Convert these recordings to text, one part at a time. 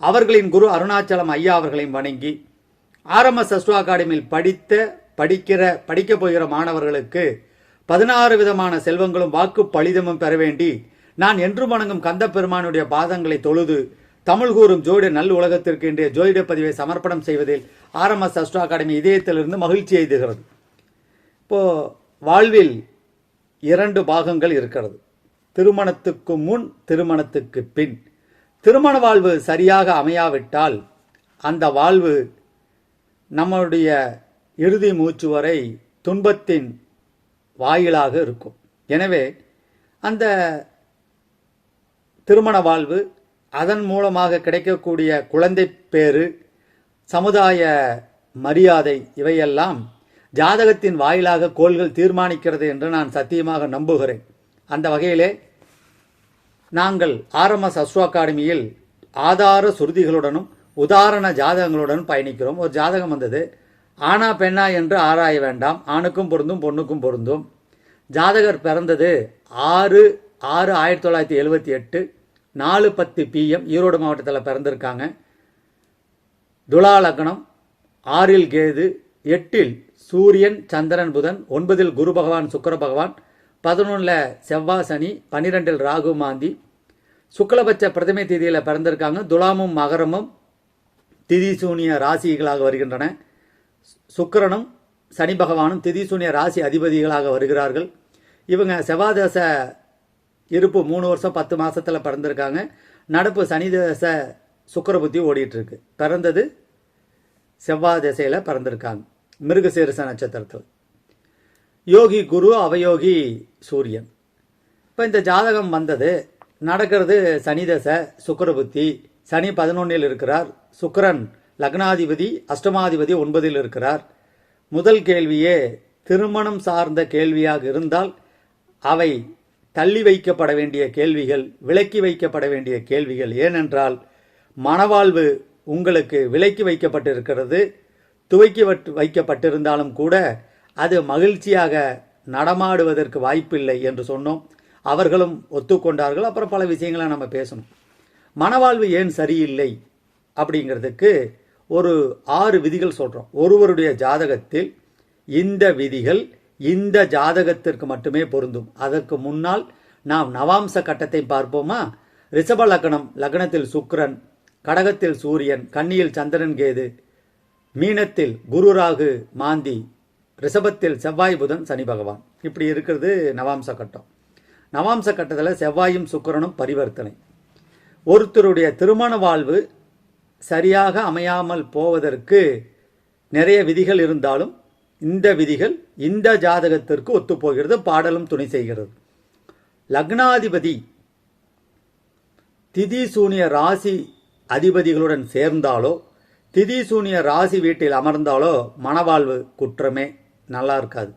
அவர்களின் குரு அருணாச்சலம் ஐயா அவர்களையும் வணங்கி ஆரம்ப அஸ்ட்ரோ அகாடமியில் படித்த படிக்கிற படிக்கப் போகிற மாணவர்களுக்கு பதினாறு விதமான செல்வங்களும் வாக்கு பலிதமும் பெற வேண்டி நான் என்று வணங்கும் கந்த பெருமானுடைய பாதங்களை தொழுது தமிழ் கூறும் ஜோதிட நல் உலகத்திற்கு இன்றைய ஜோதிட பதிவை சமர்ப்பணம் செய்வதில் ஆர்எம்எஸ் அஸ்ட்ரோ அகாடமி இதயத்திலிருந்து மகிழ்ச்சி எய்துகிறது இப்போ வாழ்வில் இரண்டு பாகங்கள் இருக்கிறது. திருமணத்துக்கு முன் திருமணத்துக்கு பின். திருமண வாழ்வு சரியாக அமையாவிட்டால் அந்த வாழ்வு நம்மளுடைய இறுதி மூச்சு வரை துன்பத்தின் வாயிலாக இருக்கும். எனவே அந்த திருமண வாழ்வு அதன் மூலமாக கிடைக்கக்கூடிய குழந்தை பேறு சமுதாய மரியாதை இவையெல்லாம் ஜாதகத்தின் வாயிலாக கோள்கள் தீர்மானிக்கிறது என்று நான் சத்தியமாக நம்புகிறேன். அந்த வகையிலே நாங்கள் ஆர்எம்எஸ் அஸ்வா அகாடமியில் ஆதார சுருதிகளுடனும் உதாரண ஜாதகங்களுடனும் பயணிக்கிறோம். ஒரு ஜாதகம் வந்தது. ஆனா பெண்ணா என்று ஆராய வேண்டாம். ஆணுக்கும் பொருந்தும் பொண்ணுக்கும் பொருந்தும். ஜாதகர் பிறந்தது ஆறு ஆறு ஆயிரத்தி தொள்ளாயிரத்தி எழுபத்தி எட்டு. நாலு பத்து பிஎம் ஈரோடு மாவட்டத்தில் பிறந்திருக்காங்க. துலா லக்னம் ஆறில் கேது எட்டில் சூரியன் சந்திரன் புதன் ஒன்பதில் குரு பகவான் சுக்கர பகவான் பதினொன்றில் செவ்வாய் சனி பன்னிரெண்டில் ராகு மாந்தி. சுக்லபட்ச பிரதமை தேதியில் பிறந்திருக்காங்க. துலாமும் மகரமும் திதி சூனிய ராசிகளாக வருகின்றன. சுக்கரனும் சனி பகவானும் திதி சூனிய ராசி அதிபதிகளாக வருகிறார்கள். இவங்க செவ்வாதேச இருப்பு மூணு வருஷம் பத்து மாதத்தில் பிறந்திருக்காங்க. நடப்பு சனி தசை சுக்கிர புத்தி ஓடிட்டுருக்கு. பிறந்தது செவ்வாய் திசையில் பிறந்திருக்காங்க. மிருகசீரிச நட்சத்திரத்தில். யோகி குரு அவயோகி சூரியன். இப்போ இந்த ஜாதகம் வந்தது. நடக்கிறது சனி தசை சுக்கரபுத்தி சனி பதினொன்னில் இருக்கிறார். சுக்கரன் லக்னாதிபதி அஷ்டமாதிபதி ஒன்பதில் இருக்கிறார். முதல் கேள்வியே திருமணம் சார்ந்த கேள்வியாக இருந்தால் அவை தள்ளி வைக்கப்பட வேண்டிய கேள்விகள் விலக்கி வைக்கப்பட வேண்டிய கேள்விகள். ஏனென்றால் மனவாழ்வு உங்களுக்கு விலக்கி வைக்கப்பட்டிருக்கிறது. துவக்கி வட்- வைக்கப்பட்டிருந்தாலும் கூட அது மகிழ்ச்சியாக நடமாடுவதற்கு வாய்ப்பில்லை என்று சொன்னோம். அவர்களும் ஒத்துக்கொண்டார்கள். அப்புறம் பல விஷயங்களை நம்ம பேசணும். மனவாழ்வு ஏன் சரியில்லை அப்படிங்கிறதுக்கு ஒரு ஆறு விதிகள் சொல்கிறோம் ஒருவருடைய ஜாதகத்தில் இந்த விதிகள் இந்த ஜாதகத்திற்கு மட்டுமே பொருந்தும். அதற்கு முன்னால் நாம் நவாம்ச கட்டத்தை பார்ப்போமா? ரிஷப லக்னம் லக்னத்தில் சுக்ரன் கடகத்தில் சூரியன் கன்னியில் சந்திரன் கேது மீனத்தில் குரு ராகு மாந்தி ரிஷபத்தில் செவ்வாய் புதன் சனி பகவான். இப்படி இருக்கிறது நவாம்ச கட்டம். நவாம்ச கட்டத்தில் செவ்வாயும் சுக்கரனும் பரிவர்த்தனை. ஒருத்தருடைய திருமண வாழ்வு சரியாக அமையாமல் போவதற்கு நிறைய விதிகள் இருந்தாலும் இந்த விதிகள் இந்த ஜாதகத்திற்கு ஒத்துப்போகிறது பாடலும் துணை செய்கிறது. லக்னாதிபதி திதி சூனிய ராசி அதிபதிகளுடன் சேர்ந்தாலோ திதி சூனிய ராசி வீட்டில் அமர்ந்தாலோ மனவாழ்வு குற்றமே. நல்லா இருக்காது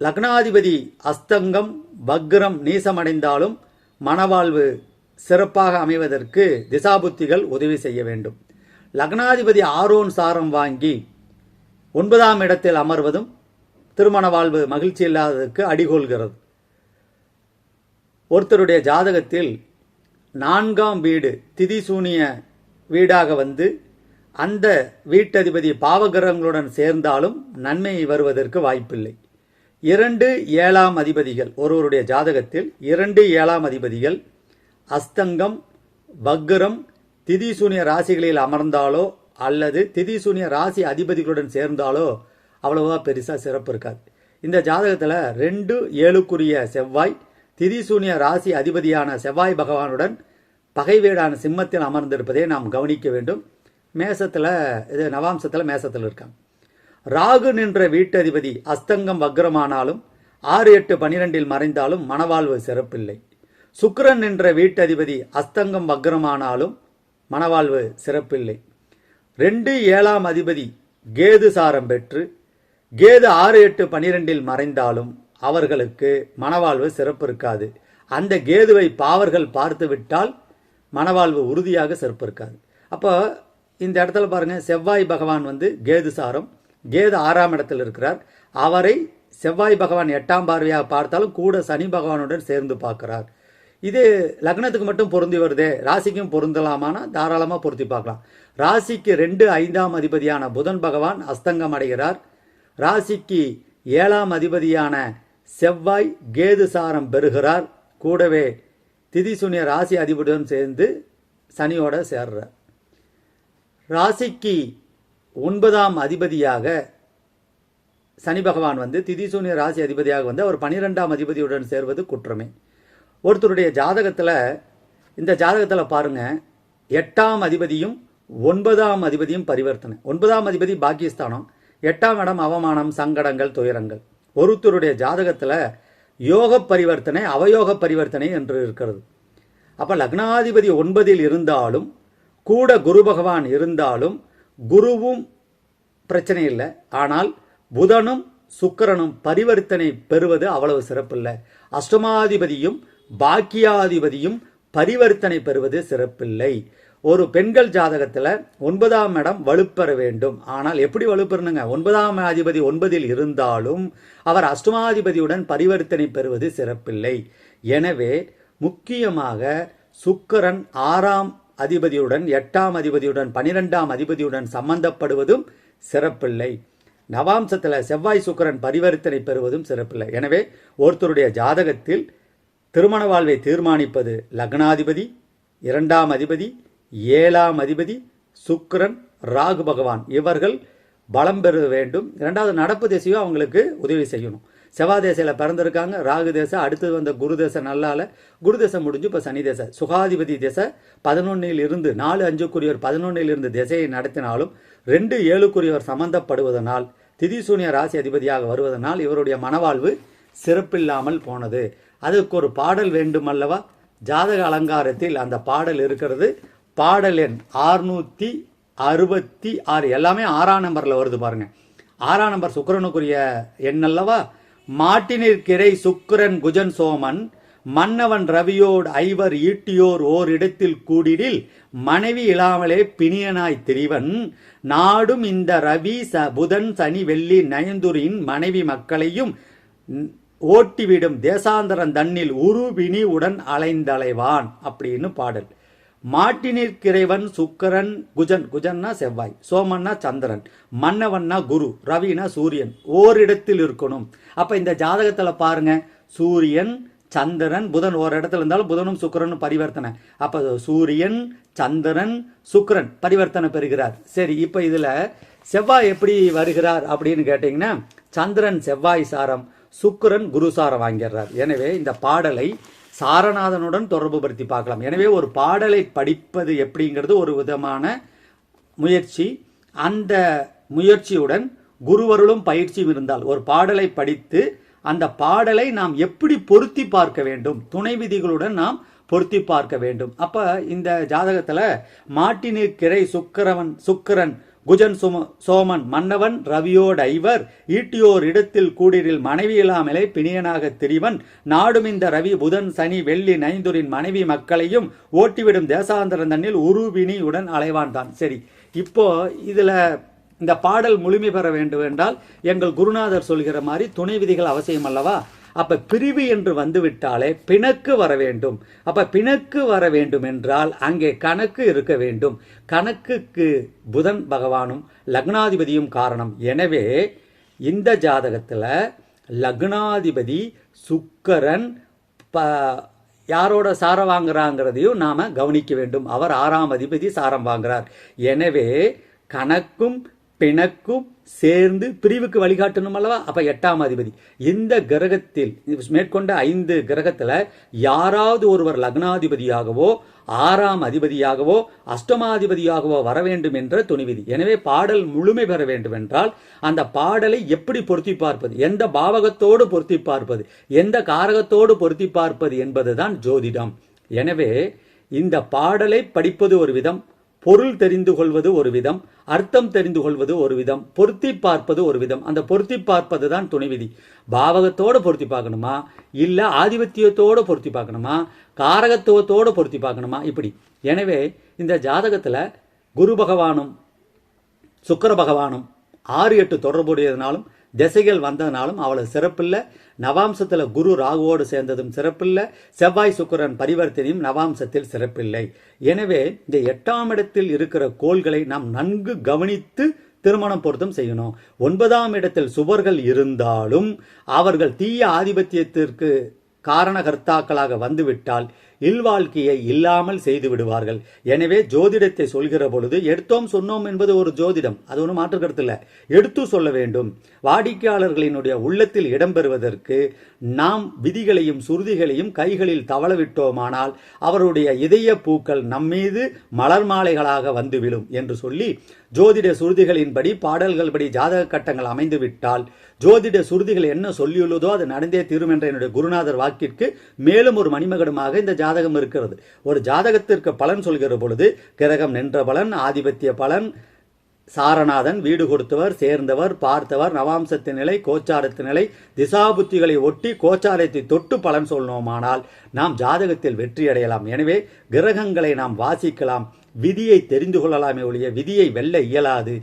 லக்னாதிபதி அஸ்தங்கம் வக்ரம் நீசமடைந்தாலும் மனவாழ்வு சிறப்பாக அமைவதற்கு திசாபுத்திகள் உதவி செய்ய வேண்டும். லக்னாதிபதி ஆரோன் சாரம் வாங்கி ஒன்பதாம் இடத்தில் அமர்வதும் திருமண வாழ்வு மகிழ்ச்சி இல்லாததற்கு அடிகொள்கிறது ஒருத்தருடைய ஜாதகத்தில் நான்காம் வீடு திதிசூனிய வீடாக வந்து அந்த வீட்டதிபதி பாவகிரகங்களுடன் சேர்ந்தாலும் நன்மை வருவதற்கு வாய்ப்பில்லை. இரண்டு ஏழாம் அதிபதிகள் ஒருவருடைய ஜாதகத்தில் இரண்டு ஏழாம் அதிபதிகள் அஸ்தங்கம் வக்ரம் திதிசூனிய ராசிகளில் அமர்ந்தாலோ அல்லது திதிசூனிய ராசி அதிபதிகளுடன் சேர்ந்தாலோ அவ்வளவா பெருசாக சிறப்பு இருக்காது. இந்த ஜாதகத்தில் ரெண்டு ஏழுக்குரிய செவ்வாய் திதிசூனிய ராசி அதிபதியான செவ்வாய் பகவானுடன் பகைவேடான சிம்மத்தில் அமர்ந்திருப்பதை நாம் கவனிக்க வேண்டும். மேசத்தில் இது நவாம்சத்தில் மேசத்தில் இருக்காங்க. ராகு நின்ற வீட்டதிபதி அஸ்தங்கம் வக்ரமானாலும் ஆறு எட்டு பனிரெண்டில் மறைந்தாலும் மனவாழ்வு சிறப்பில்லை. சுக்கரன் நின்ற வீட்டதிபதி அஸ்தங்கம் வக்ரமானாலும் மணவாழ்வு சிறப்பில்லை. ரெண்டு ஏழாம் அதிபதி கேது சாரம் பெற்று கேது ஆறு எட்டு பனிரெண்டில் மறைந்தாலும் அவர்களுக்கு மணவாழ்வு சிறப்பு இருக்காது. அந்த கேதுவை பாவர்கள் பார்த்து விட்டால் மணவாழ்வு உறுதியாக சிறப்பு இருக்காது. அப்போ இந்த இடத்துல பாருங்க செவ்வாய் பகவான் வந்து கேது சாரம். கேது ஆறாம் இடத்தில் இருக்கிறார். அவரை செவ்வாய் பகவான் எட்டாம் பார்வையாக பார்த்தாலும் கூட சனி பகவானுடன் சேர்ந்து பார்க்கிறார். இது லக்னத்துக்கு மட்டும் பொருந்தி வருதே ராசிக்கும் பொருந்தலாமானா தாராளமாக பொருத்தி பார்க்கலாம். ராசிக்கு ரெண்டு ஐந்தாம் அதிபதியான புதன் பகவான் அஸ்தங்கம் அடைகிறார். ராசிக்கு ஏழாம் அதிபதியான செவ்வாய் கேது சாரம் பெறுகிறார். கூடவே திதிசுனிய ராசி அதிபதியுடன் சேர்ந்து சனியோட சேர்றார். ராசிக்கு ஒன்பதாம் அதிபதியாக சனி பகவான் வந்து திதிசூனிய ராசி அதிபதியாக வந்து அவர் பனிரெண்டாம் அதிபதியுடன் சேர்வது குற்றமே. ஒருத்தருடைய ஜாதகத்தில் இந்த ஜாதகத்தில் பாருங்க எட்டாம் அதிபதியும் ஒன்பதாம் அதிபதியும் பரிவர்த்தனை. ஒன்பதாம் அதிபதி பாக்கியஸ்தானம் எட்டாம் இடம் அவமானம் சங்கடங்கள் துயரங்கள். ஒருத்தருடைய ஜாதகத்தில் யோக பரிவர்த்தனை அவயோக பரிவர்த்தனை என்று இருக்கிறது. அப்போ லக்னாதிபதி ஒன்பதில் இருந்தாலும் கூட குரு பகவான் இருந்தாலும் குருவும் பிரச்சனை இல்லை. ஆனால் புதனும் சுக்கரனும் பரிவர்த்தனை பெறுவது அவ்வளவு சிறப்பில்லை. அஷ்டமாதிபதியும் பாக்கியாதிபதியும் பரிவர்த்தனை பெறுவது சிறப்பில்லை. ஒரு பெண்கள் ஜாதகத்தில் ஒன்பதாம் இடம் வலுப்பெற வேண்டும். ஆனால் எப்படி வலுப்பெறணுங்க? ஒன்பதாம் அதிபதி ஒன்பதில் இருந்தாலும் அவர் அஷ்டமாதிபதியுடன் பரிவர்த்தனை பெறுவது சிறப்பில்லை. எனவே முக்கியமாக சுக்கரன் ஆறாம் அதிபதியுடன் எட்டாம் அதிபதியுடன் பனிரெண்டாம் அதிபதியுடன் சம்பந்தப்படுவதும் சிறப்பில்லை. நவாம்சத்தில் செவ்வாய் சுக்கிரன் பரிவர்த்தனை பெறுவதும் சிறப்பில்லை. எனவே ஒருத்தருடைய ஜாதகத்தில் திருமண வாழ்வை தீர்மானிப்பது லக்னாதிபதி இரண்டாம் அதிபதி ஏழாம் அதிபதி சுக்கரன் ராகு பகவான். இவர்கள் பலம் பெற வேண்டும். இரண்டாவது நடப்பு திசையும் அவங்களுக்கு உதவி செய்யணும். செவ்வாய் தேசையில் பிறந்திருக்காங்க. ராகு தேசம் அடுத்தது வந்த குரு தேசம் நல்லால குரு தேசம் முடிஞ்சு இப்போ சனி தேசம் சுகாதிபதி திசை பதினொன்னில் இருந்து நாலு அஞ்சுக்குரியவர் பதினொன்னில் இருந்து திசையை நடத்தினாலும் ரெண்டு ஏழுக்குரியவர் சம்பந்தப்படுவதனால் திதிசூனிய ராசி அதிபதியாக வருவதனால் இவருடைய மனவாழ்வு சிறப்பில்லாமல் போனது. அதுக்கு ஒரு பாடல் வேண்டும் அல்லவா? ஜாதக அலங்காரத்தில் அந்த பாடல் இருக்கிறது. பாடல் எண் ஆறுநூற்றி அறுபத்தி ஆறு. எல்லாமே ஆறாம் நம்பரில் வருது பாருங்க. ஆறாம் நம்பர் சுக்கரனுக்குரிய எண் அல்லவா மாட்டினிற்கிரை சுக்கிரன் குஜன் சோமன் மன்னவன் ரவியோடு ஐவர் ஈட்டியோர் ஓரிடத்தில் கூடிடில் மனைவி இல்லாமலே பிணியனாய் திரிவன் நாடும் இந்த ரவி ச புதன் சனி வெள்ளி நயந்துரின் மனைவி மக்களையும் ஓட்டிவிடும் தேசாந்தரன் தன்னில் உருவினி உடன் அலைந்தலைவான் அப்படின்னு பாடல். மாட்டினிற்கிறைவன் சுக்கரன் குஜன் குஜன்னா செவ்வாய் சோமன்னா சந்திரன் மன்னவன்னா குரு ரவினா சூரியன் ஓரிடத்தில் இருக்கணும். அப்ப இந்த ஜாதகத்துல பாருங்க சூரியன் சந்திரன் புதன் ஒரு இடத்துல இருந்தாலும் புதனும் சுக்கரனும் பரிவர்த்தனை. அப்ப சூரியன் சந்திரன் சுக்கிரன் பரிவர்த்தனை பெறுகிறார். சரி இப்ப இதுல செவ்வாய் எப்படி வருகிறார் அப்படின்னு கேட்டீங்கன்னா சந்திரன் செவ்வாய் சாரம் சுக்கரன் குரு சாரம் வாங்கிடுறார். எனவே இந்த பாடலை சாரநாதனுடன் தொடர்பு படுத்தி பார்க்கலாம். எனவே ஒரு பாடலை படிப்பது எப்படிங்கிறது ஒரு விதமான முயற்சி. அந்த முயற்சியுடன் குருவருளும் பயிற்சியும் இருந்தால் ஒரு பாடலை படித்து அந்த பாடலை நாம் எப்படி பொருத்தி பார்க்க வேண்டும்? துணை விதிகளுடன் நாம் பொருத்தி பார்க்க வேண்டும். அப்போ இந்த ஜாதகத்தில் மாட்டினு கிரை சுக்கரவன் சுக்கிரன் குஜன் சும சோமன் மன்னவன் ரவியோட ஐவர் ஈட்டியோர் இடத்தில் கூடிரில் மனைவி இல்லாமலே பிணியனாக திரிவன் நாடும் இந்த ரவி புதன் சனி வெள்ளி நைந்துரின் மனைவி மக்களையும் ஓட்டிவிடும் தேசாந்திரன் தன்னில் உருவினியுடன் அலைவான் தான் சரி இப்போ இதில் இந்த பாடல் முழுமை பெற வேண்டும் என்றால் எங்கள் குருநாதர் சொல்கிற மாதிரி துணை விதிகள் அவசியம் அல்லவா? அப்ப பிரிவு என்று வந்துவிட்டாலே பிணக்கு வர வேண்டும். அப்ப பிணக்கு வர வேண்டும் என்றால் அங்கே கணக்கு இருக்க வேண்டும். கணக்குக்கு புதன் பகவானும் லக்னாதிபதியும் காரணம். எனவே இந்த ஜாதகத்துல லக்னாதிபதி சுக்கரன் ப யாரோட சாரம் வாங்குறாங்கிறதையும் நாம கவனிக்க வேண்டும். அவர் ஆறாம் அதிபதி சாரம் வாங்குறார். எனவே கணக்கும் பிணக்கும் சேர்ந்து பிரிவுக்கு வழிகாட்டணும் அல்லவா? அப்ப எட்டாம் அதிபதி. இந்த கிரகத்தில் மேற்கொண்ட ஐந்து கிரகத்துல யாராவது ஒருவர் லக்னாதிபதியாகவோ ஆறாம் அதிபதியாகவோ அஷ்டமாதிபதியாகவோ வர வேண்டும் என்ற துணிவிதி. எனவே பாடல் முழுமை பெற வேண்டும் என்றால் அந்த பாடலை எப்படி பொருத்தி பார்ப்பது? எந்த பாவகத்தோடு பொருத்தி பார்ப்பது? எந்த காரகத்தோடு பொருத்தி பார்ப்பது என்பதுதான் ஜோதிடம். எனவே இந்த பாடலை படிப்பது ஒரு விதம் பொருள் தெரிந்து கொள்வது ஒரு விதம் அர்த்தம் தெரிந்து கொள்வது ஒரு விதம் பொருத்தி பார்ப்பது ஒரு விதம். அந்த பொருத்தி பார்ப்பது தான் துணைவிதி. பாவகத்தோட பொருத்தி பார்க்கணுமா? இல்லை ஆதிபத்தியத்தோட பொருத்தி பார்க்கணுமா? காரகத்துவத்தோடு பொருத்தி பார்க்கணுமா? இப்படி. எனவே இந்த ஜாதகத்தில் குரு பகவானும் சுக்கிர பகவானும் ஆறு எட்டு தொடர்புடையதுனாலும் திசைகள் வந்ததுனாலும் அவ்வளவு சிறப்பில்லை. நவாம்சத்தில் குரு ராகுவோடு சேர்ந்ததும் சிறப்பில்லை. செவ்வாய் சுக்கரன் பரிவர்த்தனையும் நவாம்சத்தில் சிறப்பில்லை. எனவே இந்த எட்டாம் இடத்தில் இருக்கிற கோள்களை நாம் நன்கு கவனித்து திருமணம் பொருத்தம் செய்யணும். ஒன்பதாம் இடத்தில் சுவர்கள் இருந்தாலும் அவர்கள் தீய ஆதிபத்தியத்திற்கு காரணகர்த்தாக்களாக வந்துவிட்டால் இல்வாழ்க்கையை இல்லாமல் செய்து விடுவார்கள். எனவே ஜோதிடத்தை சொல்கிற பொழுது எடுத்தோம் சொன்னோம் என்பது ஒரு ஜோதிடம் அது ஒன்றும் மாற்று கருத்து இல்லை. எடுத்து சொல்ல வேண்டும். வாடிக்கையாளர்களினுடைய உள்ளத்தில் இடம்பெறுவதற்கு நாம் விதிகளையும் சுருதிகளையும் கைகளில் தவளவிட்டோமானால் அவருடைய இதய பூக்கள் நம்மீது மலர் மாலைகளாக வந்து விழும் என்று சொல்லி ஜோதிட சுருதிகளின்படி பாடல்கள் படி ஜாதக கட்டங்கள் அமைந்துவிட்டால் ஜோதிட சுருதிகள் என்ன சொல்லியுள்ளதோ அது நடந்தே தீரும் என்ற என்னுடைய குருநாதர் வாக்கிற்கு மேலும் ஒரு மணிமகடமாக இந்த ஜாதகம் இருக்கிறது. ஒரு ஜாதகத்திற்கு பலன் சொல்கிற பொழுது கிரகம் நின்ற பலன் ஆதிபத்திய பலன் சாரநாதன் வீடு கொடுத்தவர் சேர்ந்தவர் பார்த்தவர் நவாம்சத்தின் நிலை கோச்சாரத்தின் நிலை திசாபுத்திகளை ஒட்டி கோச்சாரத்தை தொட்டு பலன் சொல்லணுமானால் நாம் ஜாதகத்தில் வெற்றி அடையலாம். எனவே கிரகங்களை நாம் வாசிக்கலாம். விதியை தெரிந்து கொள்ளலாமே ஒழிய விதியை வெல்ல இயலாது.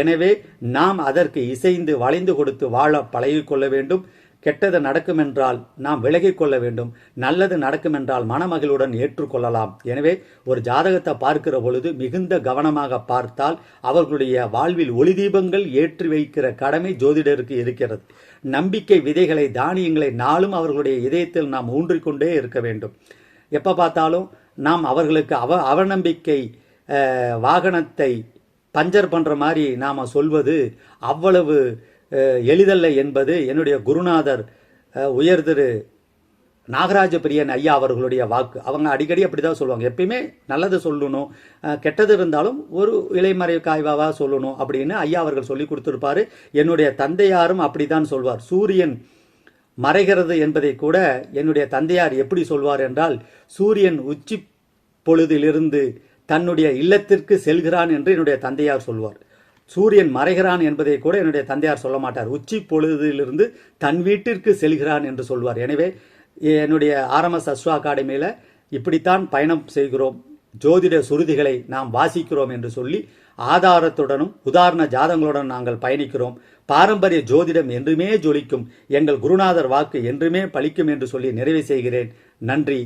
எனவே நாம் அதற்கு இசைந்து வளைந்து கொடுத்து வாழ பழகிக்கொள்ள வேண்டும். கெட்டது நடக்குமென்றால் நாம் விலகிக் கொள்ள வேண்டும். நல்லது நடக்குமென்றால் மனமகிழுடன் ஏற்றுக்கொள்ளலாம். எனவே ஒரு ஜாதகத்தை பார்க்கிற பொழுது மிகுந்த கவனமாக பார்த்தால் அவர்களுடைய வாழ்வில் ஒளி தீபங்கள் ஏற்றி வைக்கிற கடமை ஜோதிடருக்கு இருக்கிறது. நம்பிக்கை விதைகளை தானியங்களை நாளும் அவர்களுடைய இதயத்தில் நாம் ஊன்றிக்கொண்டே இருக்க வேண்டும். எப்போ பார்த்தாலும் நாம் அவர்களுக்கு அவ அவநம்பிக்கை வாகனத்தை பஞ்சர் பண்ணுற மாதிரி நாம் சொல்வது அவ்வளவு எளிதல்ல என்பது என்னுடைய குருநாதர் உயர் திரு நாகராஜ பிரியன் ஐயா அவர்களுடைய வாக்கு. அவங்க அடிக்கடி அப்படி தான் சொல்லுவாங்க. எப்பயுமே நல்லது சொல்லணும் கெட்டது இருந்தாலும் ஒரு இலைமறை காய்வாவாக சொல்லணும் அப்படின்னு ஐயா அவர்கள் சொல்லி கொடுத்துருப்பாரு. என்னுடைய தந்தையாரும் அப்படி தான் சொல்வார். சூரியன் மறைகிறது என்பதை கூட என்னுடைய தந்தையார் எப்படி சொல்வார் என்றால் சூரியன் உச்சி பொழுதிலிருந்து தன்னுடைய இல்லத்திற்கு செல்கிறான் என்று என்னுடைய தந்தையார் சொல்வார். சூரியன் மறைகிறான் என்பதை கூட என்னுடைய தந்தையார் சொல்ல மாட்டார். உச்சி பொழுதிலிருந்து தன் வீட்டிற்கு செல்கிறான் என்று சொல்வார். எனவே என்னுடைய ஆர்எம்எஸ் அஸ்வா அகாடமியில் இப்படித்தான் பயணம் செய்கிறோம். ஜோதிட சுருதிகளை நாம் வாசிக்கிறோம் என்று சொல்லி ஆதாரத்துடனும் உதாரண ஜாதங்களுடன் நாங்கள் பயணிக்கிறோம். பாரம்பரிய ஜோதிடம் என்றுமே ஜொலிக்கும். எங்கள் குருநாதர் வாக்கு என்றுமே பலிக்கும் என்று சொல்லி நிறைவு செய்கிறேன். நன்றி.